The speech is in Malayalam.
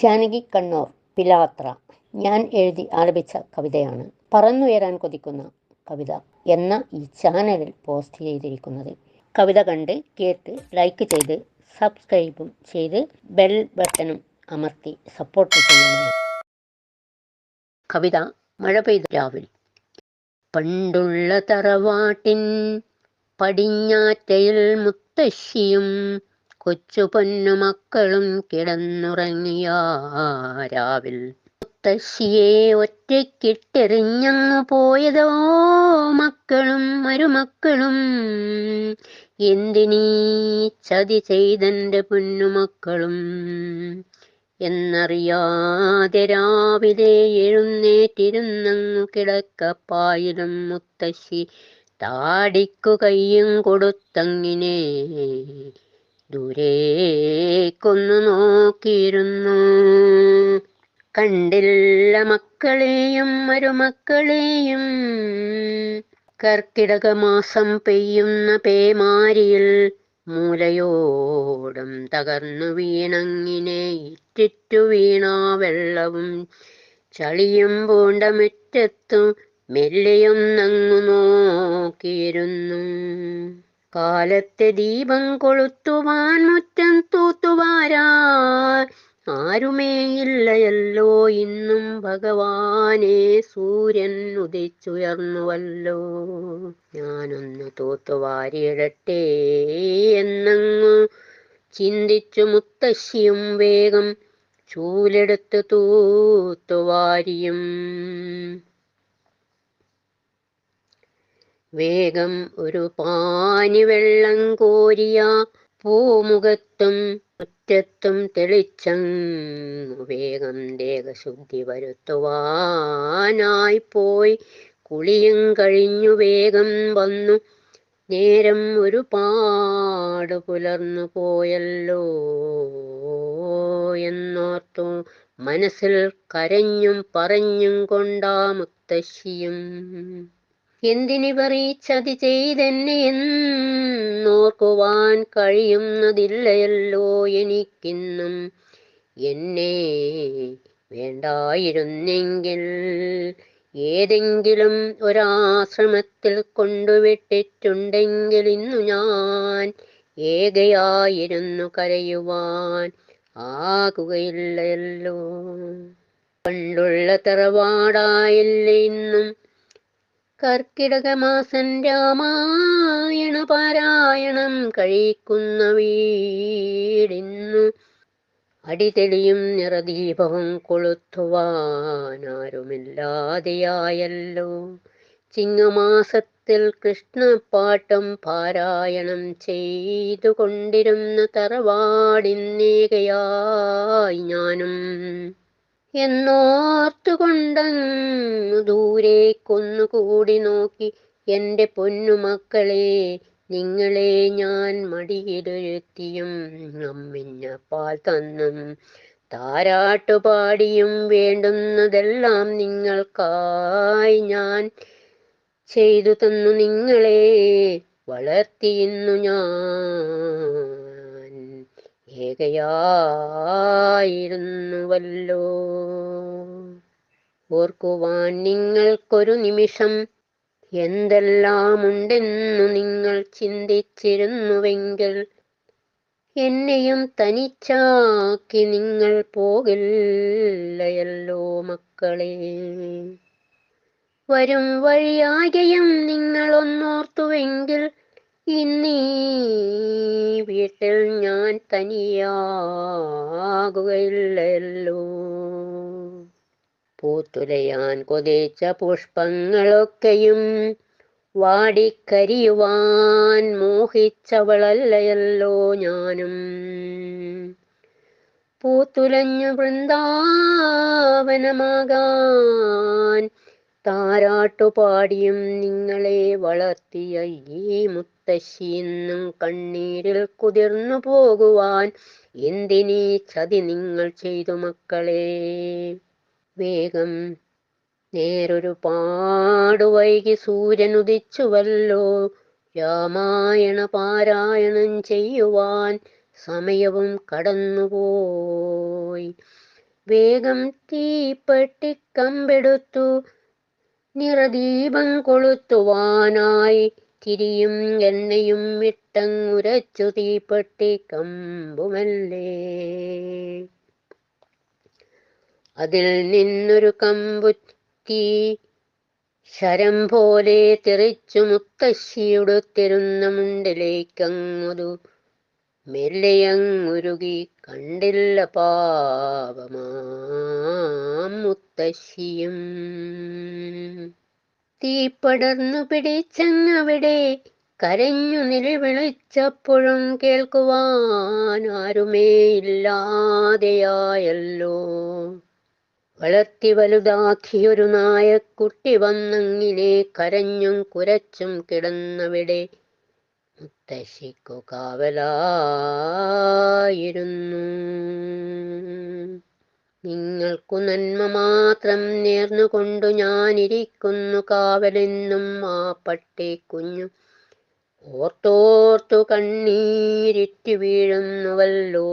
ജാനകി കണ്ണൂർ പിലാത്ര. ഞാൻ എഴുതി ആലപിച്ച കവിതയാണ്. പറന്നുയരാൻ കൊതിക്കുന്ന കവിത എന്ന ഈ ചാനലിൽ പോസ്റ്റ് ചെയ്തിരിക്കുന്നത്. കവിത കണ്ട് കേട്ട് ലൈക്ക് ചെയ്ത് സബ്സ്ക്രൈബും ചെയ്ത് ബെൽ ബട്ടണും അമർത്തി സപ്പോർട്ട് ചെയ്യുന്നു കവിത മഴ പെയ്ത രാവിലെ. പണ്ടുള്ള തറവാട്ടിൻ പടിഞ്ഞാറ്റയിൽ മുത്തശ്ശിയും കൊച്ചു പൊന്നുമക്കളും കിടന്നുറങ്ങിയ രാവിൽ മുത്തശ്ശിയെ ഒറ്റയ്ക്കിട്ടെറിഞ്ഞങ്ങു പോയതോ മക്കളും മരുമക്കളും? എന്തിനീ ചതി ചെയ്തെന്റെ പൊന്നുമക്കളും എന്നറിയാതെ രാവിലെ എഴുന്നേറ്റിരുന്നങ്ങു കിടക്കപ്പായിലും മുത്തശ്ശി താടിക്കു കയ്യും കൊടുത്തങ്ങിനെ. ദൂരേക്കൊന്നു നോക്കിയിരുന്നു. കണ്ടില്ല മക്കളെയും മരുമക്കളെയും. കർക്കിടക മാസം പെയ്യുന്ന പേമാരിയിൽ മൂലയോടും തകർന്നു വീണങ്ങിനെ ഇറ്റിറ്റു വീണാ വെള്ളവും ചളിയും പൂണ്ട മുറ്റത്തും മെല്ലെയൊന്നങ്ങു നോക്കിയിരുന്നു. കാലത്തെ ദീപം കൊളുത്തുവാൻ മുറ്റം തൂത്തുവാരാ ആരുമേയില്ലയല്ലോ ഇന്നും ഭഗവാനെ സൂര്യൻ ഉദിച്ചുയർന്നുവല്ലോ. ഞാനൊന്ന് തൂത്തുവാരിയിടട്ടെ എന്നങ്ങു ചിന്തിച്ചു മുത്തശ്ശിയും വേഗം ചൂലെടുത്ത് തൂത്തുവാരിയും. വേഗം ഒരു പാനി വെള്ളം കോരിയ പൂമുഖത്തും മുറ്റത്തും തെളിച്ചം വേഗം ദേഹശുദ്ധി വരുത്തുവാനായി പോയി. കുളിയും കഴിഞ്ഞു വേഗം വന്നു. നേരം ഒരു പാട് പുലർന്നു പോയല്ലോ എന്നോർത്തു. മനസ്സിൽ കരഞ്ഞും പറഞ്ഞും കൊണ്ടാ മുത്തശ്ശിയും. എന്തിനിവർ പറയിച്ചതി ചതി ചെയ്തെന്നെ എന്നോർക്കുവാൻ കഴിയുന്നതില്ലയല്ലോ എനിക്കിന്നും. എന്നെ വേണ്ടായിരുന്നെങ്കിൽ ഏതെങ്കിലും ഒരാശ്രമത്തിൽ കൊണ്ടുവിട്ടിട്ടുണ്ടെങ്കിൽ ഇന്നു ഞാൻ ഏകയായിരുന്നു കരയുവാൻ ആകുകയില്ലല്ലോ പണ്ടുള്ള തറവാടായില്ലേ ഇന്നും കർക്കിടക മാസം രാമായണ പാരായണം കഴിക്കുന്ന വീടിന്നു അടിതെളിയും നിറദീപവും കൊളുത്തുവാനാരുമില്ലാതെയായല്ലോ ചിങ്ങമാസത്തിൽ കൃഷ്ണപ്പാട്ടം പാരായണം ചെയ്തു കൊണ്ടിരുന്ന തറവാടിന്നേകയായി ഞാനും. എന്നോർത്തുകൊണ്ടങ്ങു ദൂരേക്കൊന്നു കൂടി നോക്കി. എന്റെ പൊന്നുമക്കളെ നിങ്ങളെ ഞാൻ മടിയിലൊരുത്തിയും അമ്മിഞ്ഞ പാൽ തന്നും താരാട്ടുപാടിയും വേണ്ടുന്നതെല്ലാം നിങ്ങൾക്കായി ഞാൻ ചെയ്തു തന്നു. നിങ്ങളെ വളർത്തിയുന്നു ഞാൻ. ഏകയായിരുന്നുവല്ലോ ഓർക്കുവാൻ നിങ്ങൾക്കൊരു നിമിഷം. എന്തെല്ലാമുണ്ടെന്നു നിങ്ങൾ ചിന്തിച്ചിരുന്നുവെങ്കിൽ എന്നെയും തനിച്ചാക്കി നിങ്ങൾ പോകില്ലയല്ലോ മക്കളെ. വരും വഴിയാകെയും നിങ്ങളൊന്നോർത്തുവെങ്കിൽ ഇന്നീ വീട്ടിൽ ഞാൻ തനിയാകുകയില്ലല്ലോ. പൂത്തുലയാൻ കൊതിച്ച പുഷ്പങ്ങളൊക്കെയും വാടിക്കരിയുവാൻ മോഹിച്ചവളല്ലയല്ലോ ഞാനും. പൂത്തുലഞ്ഞു വൃന്ദാവനമാകാൻ താരാട്ടുപാടിയും നിങ്ങളെ വളർത്തിയ ഈ മുത്തശ്ശി ഇന്നും കണ്ണീരിൽ കുതിർന്നു പോകുവാൻ എന്തിനീ ചതി നിങ്ങൾ ചെയ്തു മക്കളെ? വേഗം നേരൊരു പാടു വൈകി സൂര്യൻ ഉദിച്ചുവല്ലോ. രാമായണ പാരായണം ചെയ്യുവാൻ സമയവും കടന്നുപോയി. വേഗം തീപ്പെട്ടിക്കമ്പെടുത്തു നിറദീപം കൊളുത്തുവാനായി തിരിയും എണ്ണയും വിട്ടങ്ങുരച്ചു തീപ്പെട്ടി കമ്പുമല്ലേ. അതിൽ നിന്നൊരു കമ്പുത്തി ശരം പോലെ തെറിച്ചു മുത്തശ്ശിയുടുത്തിരുന്ന മുണ്ടിലേക്കങ്ങുതു മെല്ലെയങ്ങുരുകി കണ്ടില്ല പാപമാം മുത്തശ്ശിയും. തീ പടർന്നു പിടിച്ചങ്ങവിടെ കരഞ്ഞു നിലവിളിച്ചപ്പോഴും കേൾക്കുവാൻ ഇല്ലാതെയായല്ലോ വളർത്തി വലുതാക്കിയൊരു നായക്കുട്ടി വന്നങ്ങിനെ കരഞ്ഞും കുരച്ചും കിടന്നവിടെ മുത്തശ്ശിക്കു കാവലായിരുന്നു നിങ്ങൾക്കു നന്മ മാത്രം നേർന്നുകൊണ്ടു ഞാനിരിക്കുന്നു കാവലെന്നും ആ പട്ടി കുഞ്ഞു ഓർത്തോർത്തു കണ്ണീരിറ്റു വീഴുന്നുവല്ലോ.